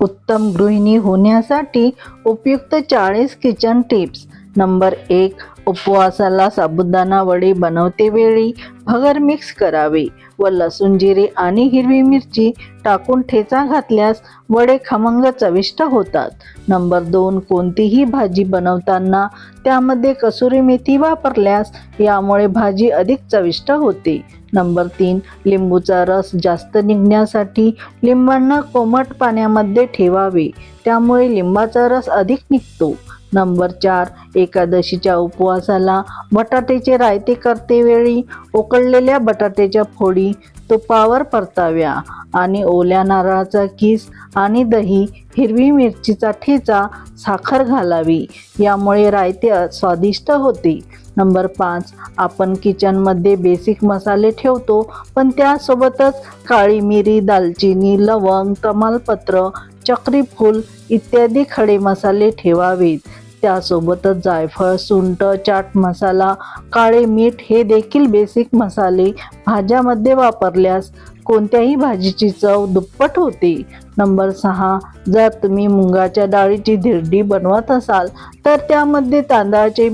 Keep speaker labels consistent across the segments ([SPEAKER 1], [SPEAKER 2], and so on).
[SPEAKER 1] उत्तम गृहिणी होण्यासाठी उपयुक्त चाळीस किचन टिप्स नंबर एक उपवासाला साबुदाणा वडी बनवते वेळी. भगर मिक्स करावे. व लसूण जिरे आणि हिरवी मिरची टाकून ठेचा घातल्यास वडे खमंग चविष्ट होतात. नंबर दोन कोणतीही भाजी बनवताना त्यामध्ये कसुरी मेथी वापरल्यास यामुळे भाजी अधिक चविष्ट होते. नंबर तीन लिंबूचा रस जास्त निघण्यासाठी लिंबांना कोमट पाण्यामध्ये ठेवावे. त्यामुळे लिंबाचा रस अधिक निघतो. नंबर चार एकादशीच्या उपवासाला बटाट्याचे रायते करते वेळी उकळलेल्या बटाट्याच्या फोडी तुपावर परताव्या आणि ओल्या नारळाचा किस आणि दही हिरवी मिरचीचा ठेचा साखर घालावी. यामुळे रायते स्वादिष्ट होते. नंबर पाच आपण किचनमध्ये बेसिक मसाले ठेवतो पण त्यासोबतच काळी मिरी दालचिनी लवंग तमालपत्र चक्रीफूल इत्यादी खडे मसाले ठेवावेत. त्यासोबतच जायफळ सुंट चाट मसाला काळे मीठ हे देखील बेसिक मसाले भाज्यामध्ये वापरल्यास कोणत्याही भाजीची चव दुप्पट होते. नंबर सहा जर तुम्ही मुंगाच्या डाळीची धिरडी बनवत असाल तर त्यामध्ये तांदळाचे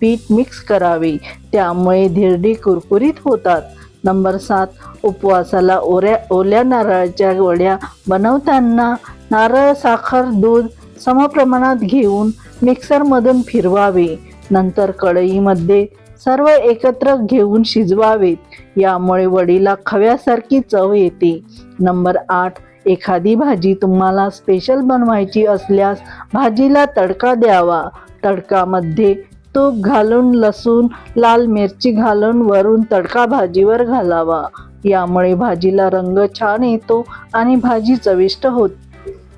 [SPEAKER 1] पीठ मिक्स करावे. त्यामुळे धिरडी कुरकुरीत होतात. नंबर सात उपवासाला ओऱ्या ओल्या नारळाच्या वड्या बनवताना नारळ साखर दूध समप्रमाणात घेऊन मिक्सरमधून फिरवावे. नंतर कढईमध्ये सर्व एकत्र घेऊन शिजवावेत यामुळे वडीला खव्यासारखी चव येते. नंबर आठ एखादी भाजी तुम्हाला स्पेशल बनवायची असल्यास भाजीला तडका द्यावा. तडकामध्ये तूप घालून लसूण लाल मिरची घालून वरून तडका भाजीवर घालावा. यामुळे भाजीला रंग छान येतो आणि भाजी चविष्ट होते.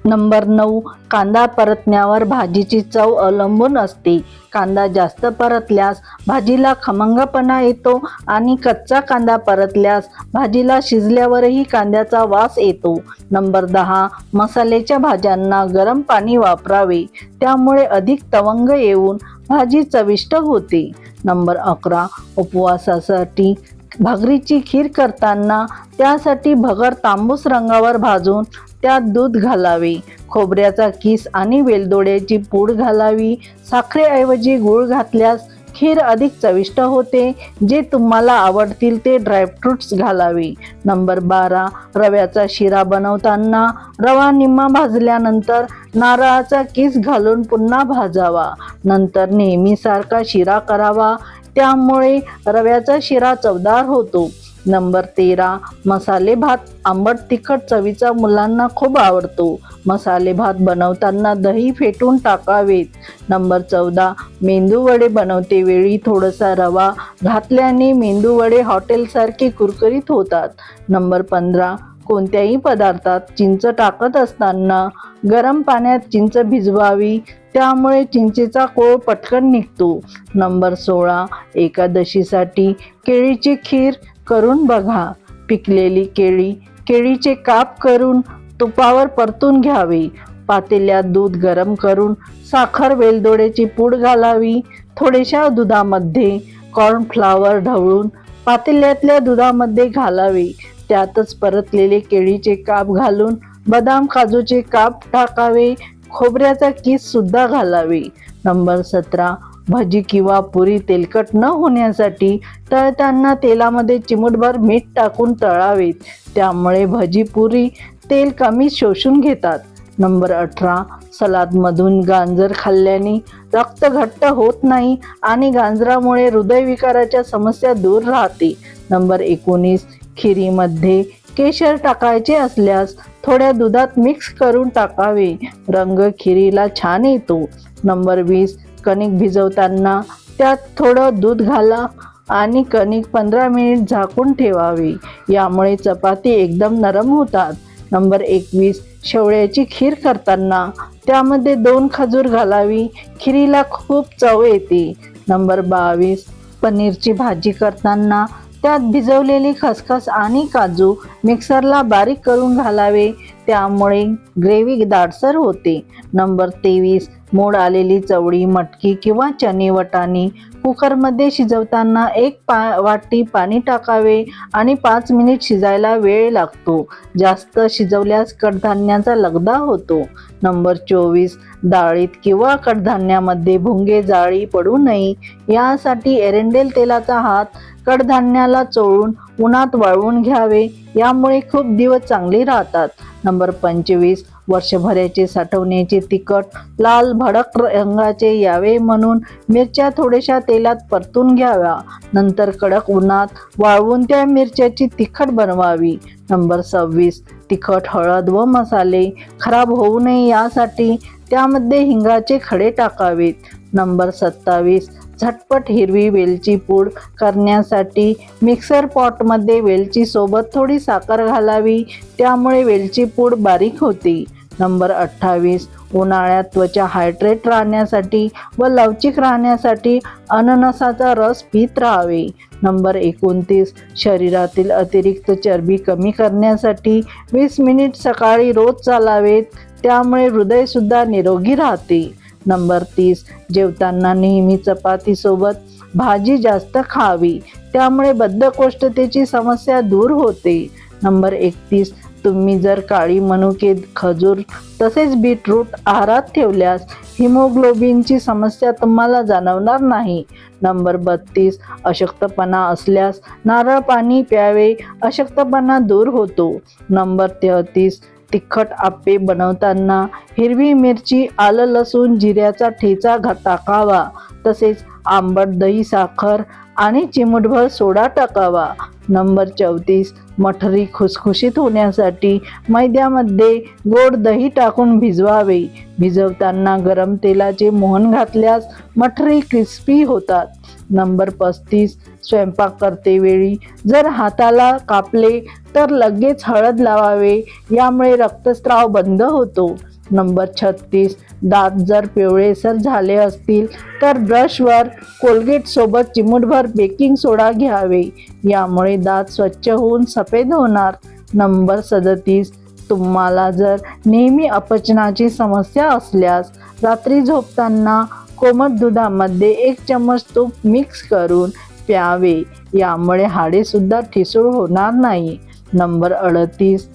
[SPEAKER 1] नंबर नऊ कांदा परतण्यावर भाजीची चव अवलंबून असते. कांदा जास्त परतल्यास भाजीला खमंगपणा येतो आणि कच्चा कांदा परतल्यास भाजीला शिजल्यावरही कांद्याचा वास येतो. नंबर दहा मसाल्याच्या भाज्यांना गरम पाणी वापरावे. त्यामुळे अधिक तवंग येऊन भाजी चविष्ट होते. नंबर अकरा उपवासासाठी भाकरीची खीर करताना त्यासाठी भगर तांबूस रंगावर भाजून त्यात दूध घालावे. खोबऱ्याचा किस आणि वेलदोड्याची पूड घालावी. साखरेऐवजी गूळ घातल्यास खीर अधिक चविष्ट होते. जे तुम्हाला आवडतील ते ड्रायफ्रुट्स घालावे. नंबर बारा रव्याचा शिरा बनवताना रवा निम्मा भाजल्यानंतर नारळाचा किस घालून पुन्हा भाजावा. नंतर नेहमीसारखा शिरा करावा. त्यामुळे रव्याचा शिरा चवदार होतो. नंबर तेरा मसाले भात. आंबट तिखट चवीचा मुलांना खूप आवडतो. मसाले भात बनवताना दही फेटून टाकावेत. नंबर चौदा मेंदू वडे बनवते वेळी थोडासा रवा घातल्याने मेंदू वडे हॉटेलसारखे कुरकुरीत होतात. नंबर पंधरा कोणत्याही पदार्थात चिंच टाकत असताना गरम पाण्यात चिंच भिजवावी. त्यामुळे चिंचेचा कोळ पटकन निघतो. नंबर सोळा एकादशीसाठी केळीची खीर करून बघा. पिकलेली केळी केळीचे काप करून तुपावर परतून घ्यावे. पातेल्यात दूध गरम करून साखर वेलदोड्याची पूड घालावी. थोड्याशा दुधामध्ये कॉर्नफ्लावर ढवळून पातेल्यातल्या दुधामध्ये घालावे. त्यातच परतलेले केळीचे काप घालून बदाम काजूचे काप टाकावे खोबऱ्याचा किस सुद्धा घालावे. नंबर सतरा भजी किंवा पुरी तेलकट न होण्यासाठी तळताना तेलामध्ये चिमूटभर मीठ टाकून तळावेत त्यामुळे भजी पुरी तेल कमी शोषून घेतात. नंबर अठरा सलादमधून गाजर खाल्ल्याने रक्त घट्ट होत नाही आणि गाजरामुळे हृदयविकाराच्या समस्या दूर राहते. नंबर एकोणीस खिरीमध्ये केशर टाकायचे असल्यास थोड्या दुधात मिक्स करून टाकावे. रंग खिरीला छान येतो. नंबर वीस कणिक भिजवताना त्यात थोडं दूध घाला आणि कणिक पंधरा मिनिट झाकून ठेवावी. यामुळे चपाती एकदम नरम होतात. नंबर एकवीस शेवळ्याची खीर करताना त्यामध्ये दोन खजूर घालावी. खिरीला खूप चव येते. नंबर बावीस पनीरची भाजी करताना त्यात भिजवलेली खसखस आणि काजू मिक्सरला बारीक करून घालावे. त्यामुळे ग्रेव्ही दाटसर होते. नंबर तेवीस मोड आलेली चवळी मटकी किंवा चणे वटाणी. कुकरमध्ये शिजवताना एक पा वाटी पाणी टाकावे आणि पाच मिनिट शिजायला वेळ लागतो. जास्त शिजवल्यास कडधान्याचा लगदा होतो. नंबर चोवीस डाळीत किंवा कडधान्यामध्ये भुंगे जाळी पडू नये. यासाठी एरेंडेल तेलाचा हात कडधान्याला चोळून उन्हात वाळवून घ्यावे. यामुळे खूप दिवस चांगले राहतात. नंबर पंचवीस वर्षभराचे साठवण्याचे तिखट लाल भडक रंगाचे यावे म्हणून मिरच्या थोड्याशा तेलात परतून घ्याव्या. नंतर कडक उन्हात वाळवून त्या मिरच्याची तिखट बनवावी. नंबर सव्वीस तिखट हळद व मसाले खराब होऊ नये यासाठी त्यामध्ये हिंगाचे खडे टाकावेत. नंबर सत्तावीस झटपट हिरवी वेलची पूड करण्यासाठी मिक्सर पॉटमध्ये वेलचीसोबत थोडी साखर घालावी. त्यामुळे वेलची पूड बारीक होते. नंबर अठ्ठावीस. उन्हाळ्यात त्वचा हायड्रेट राहण्यासाठी व लवचिक राहण्यासाठी अननसाचा रस पित राहावे. नंबर एकोणतीस. शरीरातील अतिरिक्त चरबी कमी करण्यासाठी वीस मिनिट सकाळी रोज चालावेत. त्यामुळे हृदयसुद्धा निरोगी राहते. नंबर तीस. जेवताना नेहमी चपातीसोबत भाजी जास्त खावी. त्यामुळे बद्धकोष्ठतेची समस्या दूर होते. नंबर एकतीस. तुम्ही जर काळी मनुके खजूर तसेच बीटरूट आहारात ठेवल्यास हिमोग्लोबिनची समस्या तुम्हाला जाणवणार नाही. नंबर बत्तीस. अशक्तपणा असल्यास नारळ पाणी प्यावे. अशक्तपणा दूर होतो. नंबर तेहतीस. तिखट आप्पे बनवताना हिरवी मिरची आलं लसूण जिऱ्याचा ठेचा घा टाकावा तसेच आंबट दही साखर आणि चिमूटभर सोडा टाकावा. नंबर चौतीस मठरी खुसखुशीत होण्यासाठी मैद्यामध्ये गोड दही टाकून भिजवावे. भिजवताना गरम तेलाचे मोहन घातल्यास मठरी क्रिस्पी होतात. नंबर पस्तीस स्वयंपाक करते वेळी. जर हाताला कापले तर लगेच हळद लावावे. यामुळे रक्तस्राव बंद होतो. नंबर छत्तीस. दात जर पिवळेसर झाले असतील तर ब्रशवर कोलगेट सोबत चिमूटभर बेकिंग सोडा घ्यावे. यामुळे दात स्वच्छ होऊन सफेद होणार. नंबर सदतीस. तुम्हाला जर नेहमी अपचनाची समस्या असल्यास रात्री झोपताना कोमट दुधामध्ये एक चमच तूप मिक्स करून प्यावे. यामुळे हाडे सुद्धा ठिसूळ होणार नाही. नंबर अडतीस.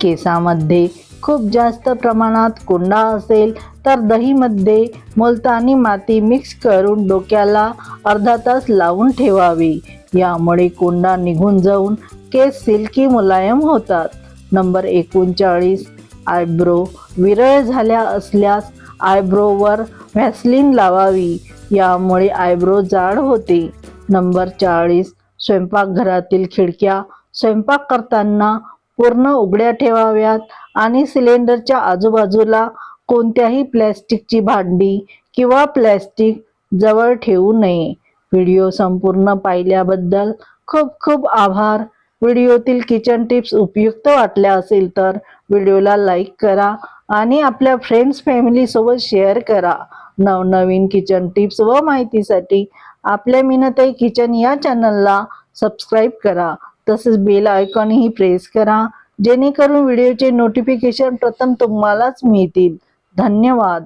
[SPEAKER 1] केसामध्ये खूप जास्त प्रमाणात कोंडा असेल तर दहीमध्ये मुलतानी माती मिक्स करून डोक्याला अर्धा तास लावून ठेवावी. यामुळे कोंडा निघून जाऊन केस सिल्की मुलायम होतात. नंबर एकोणचाळीस. आयब्रो. विरळ झाल्या असल्यास आयब्रोवर व्हॅसलिन लावावी. यामुळे आयब्रो जाड होते. नंबर चाळीस. स्वयंपाकघरातील खिडक्या स्वयंपाक करताना पूर्ण उघड्या ठेवाव्यात आणि सिलेंडरच्या आजूबाजूला कोणत्याही प्लॅस्टिकची भांडी किंवा प्लॅस्टिक जवळ ठेवू नये. व्हिडिओ संपूर्ण पाहिल्याबद्दल खूप खूप आभार. व्हिडिओतील किचन टिप्स उपयुक्त वाटल्या असेल तर व्हिडिओला लाईक करा आणि आपल्या फ्रेंड्स फॅमिलीसोबत शेअर करा. नवनवीन किचन टिप्स व माहितीसाठी आपल्या मिनताई किचन या चॅनलला सबस्क्राईब करा. तसेच बेल आयकॉनही प्रेस करा. जेणेकरून व्हिडिओचे नोटिफिकेशन प्रथम तुम्हालाच मिळतील. धन्यवाद.